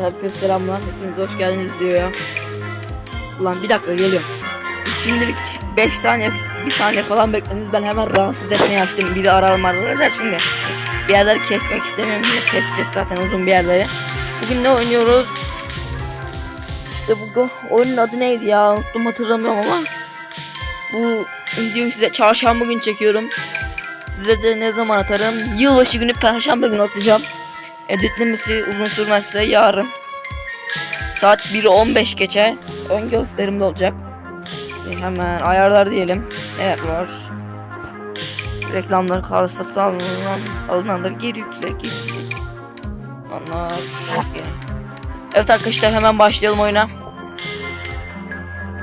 Herkese selamlar. Hepiniz hoş geldiniz diyor ya. Ulan bir dakika geliyorum. Siz şimdilik 5 saniye, bir saniye falan beklediniz. Ben hemen rahatsız etmeyi açtım. Biri arar marar eder şimdi. Bir yerleri kesmek istemiyorum. Yine keseceğiz zaten uzun bir yerleri. Bugün ne oynuyoruz? İşte bu oyunun adı neydi ya? Unuttum hatırlamıyorum ama. Bu videoyu size çarşamba gün çekiyorum. Size de ne zaman atarım? Yılbaşı günü perşembe günü atacağım. Editlemesi uzun sürmezse yarın. Saat 1'i 15 geçe ön gösterimde olacak. E, hemen ayarlar diyelim. Evet var. Reklamları kalırsa alınan, alınanları. Geri yükle. Anlar. Evet arkadaşlar hemen başlayalım oyuna.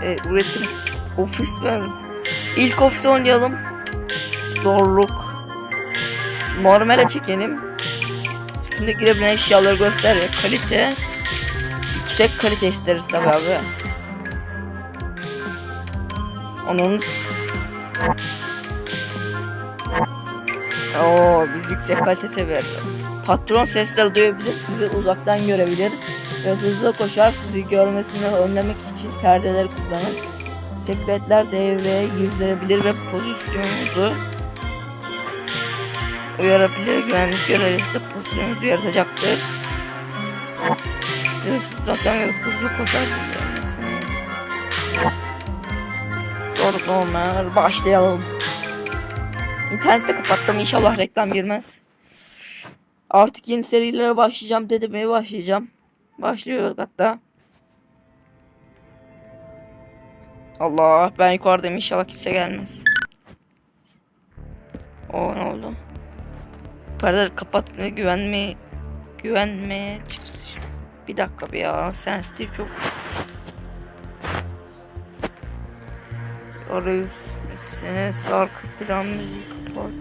E, üretim ofis ver. İlk ofis oynayalım. Zorluk. Normale çekelim. Şimdi girebilen eşyaları göster. Kalite. Yüksek kalite isteriz tabi abi. Onun Oo biz yüksek kalite seviyoruz. Patron sesleri duyabilir, sizi uzaktan görebilir ve hızlı koşar. Sizi görmesini önlemek için perdeleri kullanın. Sekretler devreye gizlenebilir ve pozisyonunuzu uyarabilir. Güvenlik görevlisi pozisyonunuzu yaratacaktır. Hırsız uzaktan görüp hızlı koşarsınız. görmesini. Zorluk normal. Başlayalım. İnternette kapattım. İnşallah reklam girmez. Artık yeni serilere başlayacağım. Dedemeye başlayacağım. Başlıyoruz hatta. Allah ben yukarıdayım inşallah kimse gelmez. O ne oldu? Perdeleri kapat güvenme güvenmeye. Bir dakika bir ya sensitif çok Arayüz ses arka plan müziği kapat.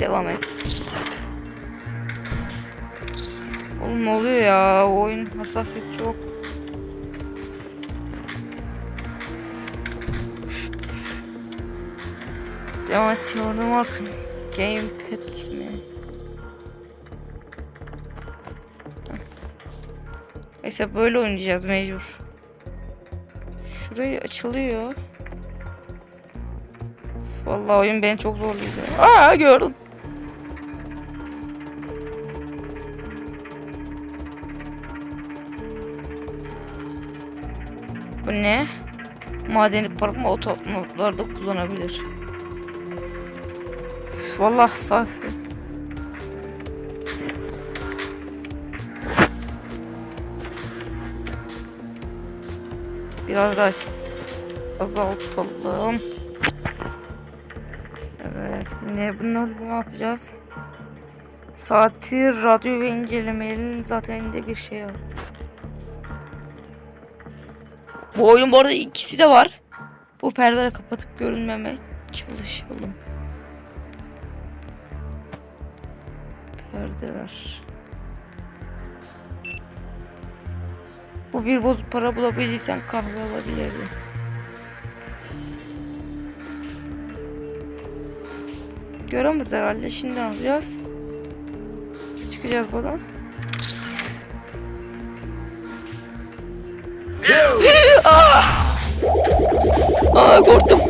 Devam et. Oğlum ne oluyor ya? Oyun hassasiyet çok. Orada var. Gamepad mi? Neyse böyle oynayacağız mecbur. Şurayı açılıyor. Vallahi oyun beni çok zorluyor. Aa gördüm. Bu ne? Madeni parma otomatlarda kullanabilir. Vallahi sahte. Biraz daha azaltalım. Evet. Ne bunlar ne yapacağız? Saati, radyo ve incelemenin zaten elinde bir şey var. Bu oyun bu arada ikisi de var. Bu perdeleri kapatıp görünmemeye çalışalım. Perdeler. Bu bir bozuk para bulabildiysen kahve alabilirdim. Göremez herhalde. Şimdi alacağız. Çıkacağız buradan. Aa korktum.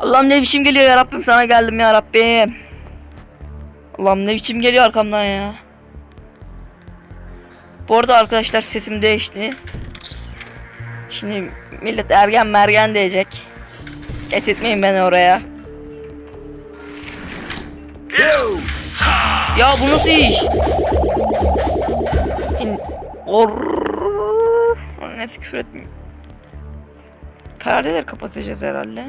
Allah'ım ne biçim geliyor ya Rabbim sana geldim ya Rabbim. Allah'ım ne biçim geliyor arkamdan ya. Bu arada arkadaşlar sesim değişti. Şimdi millet ergen mergen diyecek. Getirtmeyin beni oraya. Ya bu nasıl iş? Or... Neyse küfür etmeyeyim. Perdeleri herhalde.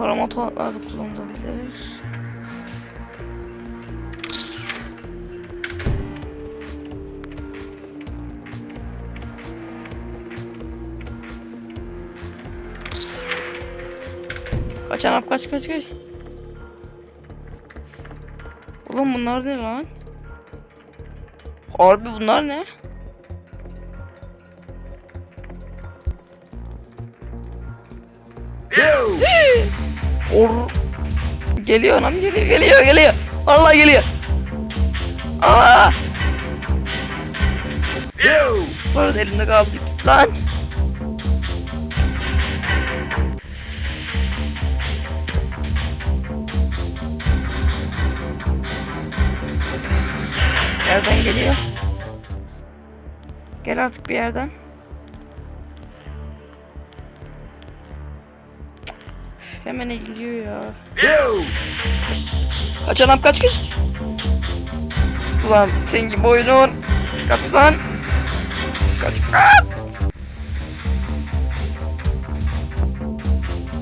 Madeni paramotorlarda kullanılabilir. Kaç anam kaç kaç kaç. Oğlum bunlar ne lan? Harbi bunlar ne? Or geliyor anam geliyor geliyor geliyor. Allah geliyor. Aa! Bu arada elimde kaldı git lan. Nereden geliyor? Gel artık bir yerden. Hemen eğiliyor ya. Kaç anam kaç kaç. Ulan senin gibi oyunun. Kaç lan. Kaç kaç.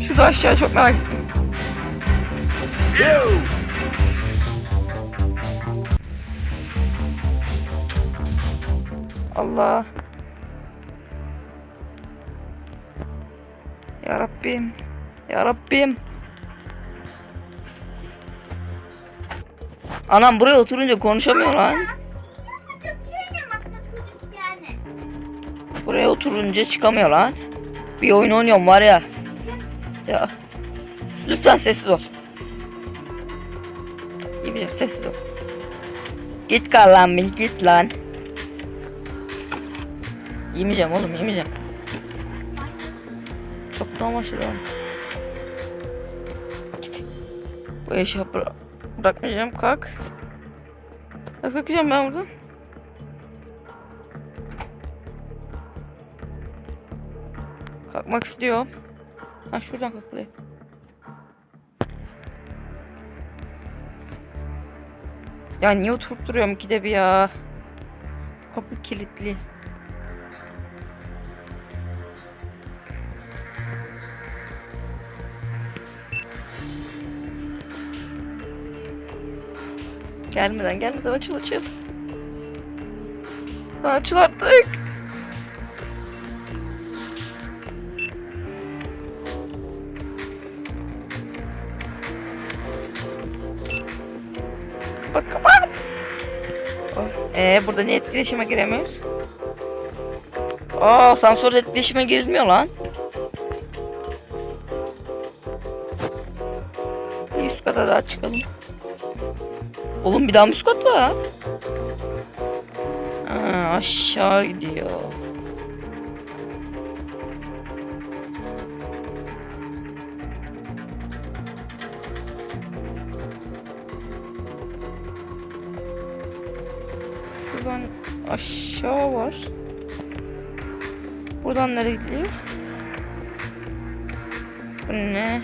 Şurada aşağı çok merak ettim. Allah. Ya Rabbim. Ya Rabbim. Anam buraya oturunca konuşamıyor lan. Buraya oturunca çıkamıyor lan. Bir oyun oynuyorum var ya. Ya. Lütfen sessiz ol. Gideceğim sessiz ol. Git kal lan beni git lan. Yemeyeceğim oğlum yemeyeceğim. Çok da amaçlı lan. Bu eşya bıra- bırakmayacağım kalk. Kalk kalkacağım ben buradan. Kalkmak istiyorum. Ha şuradan kalkılıyor. Ya niye oturup duruyorum ikide bir ya? Kapı kilitli. Gelmeden gelmeden açıl açıl. Açıl artık. Kapat kapat. Oh. Ee burada niye etkileşime giremiyoruz? Aa asansörde etkileşime girilmiyor lan. Oğlum bir daha mı üst kat var? Ha, aşağı gidiyor. Şuradan aşağı var. Buradan nereye gidiyor? Bu ne?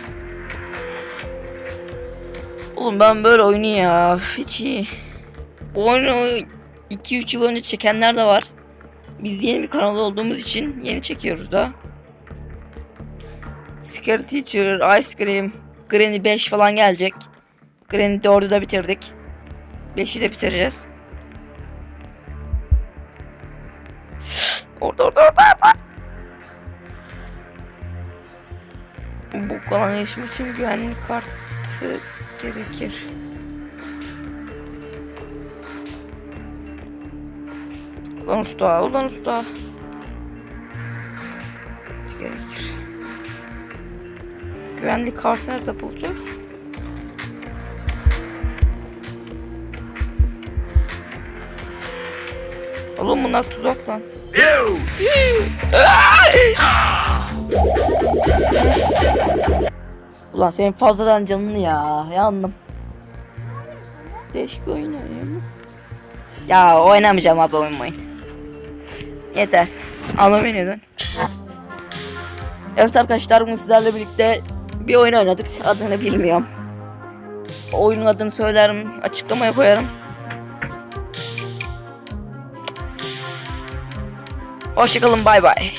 Oğlum ben böyle oyunu ya. Hiç iyi. Bu oyunu 2-3 yıl önce çekenler de var. Biz yeni bir kanal olduğumuz için yeni çekiyoruz da. Scary Teacher, Ice Cream, Granny 5 falan gelecek. Granny 4'ü de bitirdik. 5'i de bitireceğiz. Orada orada orada orada. Bu kanala erişmek için güvenlik kartı gerekir. Ulan usta, ulan usta. Gerekir. Güvenlik kartı nerede bulacağız? Oğlum bunlar tuzak lan. Ulan senin fazladan canını ya. Yandım. Değişik bir oyun oynuyor mu? Ya oynamayacağım oyun oyun. Yeter. Anlamayın Evet arkadaşlar bugün sizlerle birlikte bir oyun oynadık. Adını bilmiyorum. Oyunun adını söylerim. Açıklamaya koyarım. Hoşçakalın bay bay.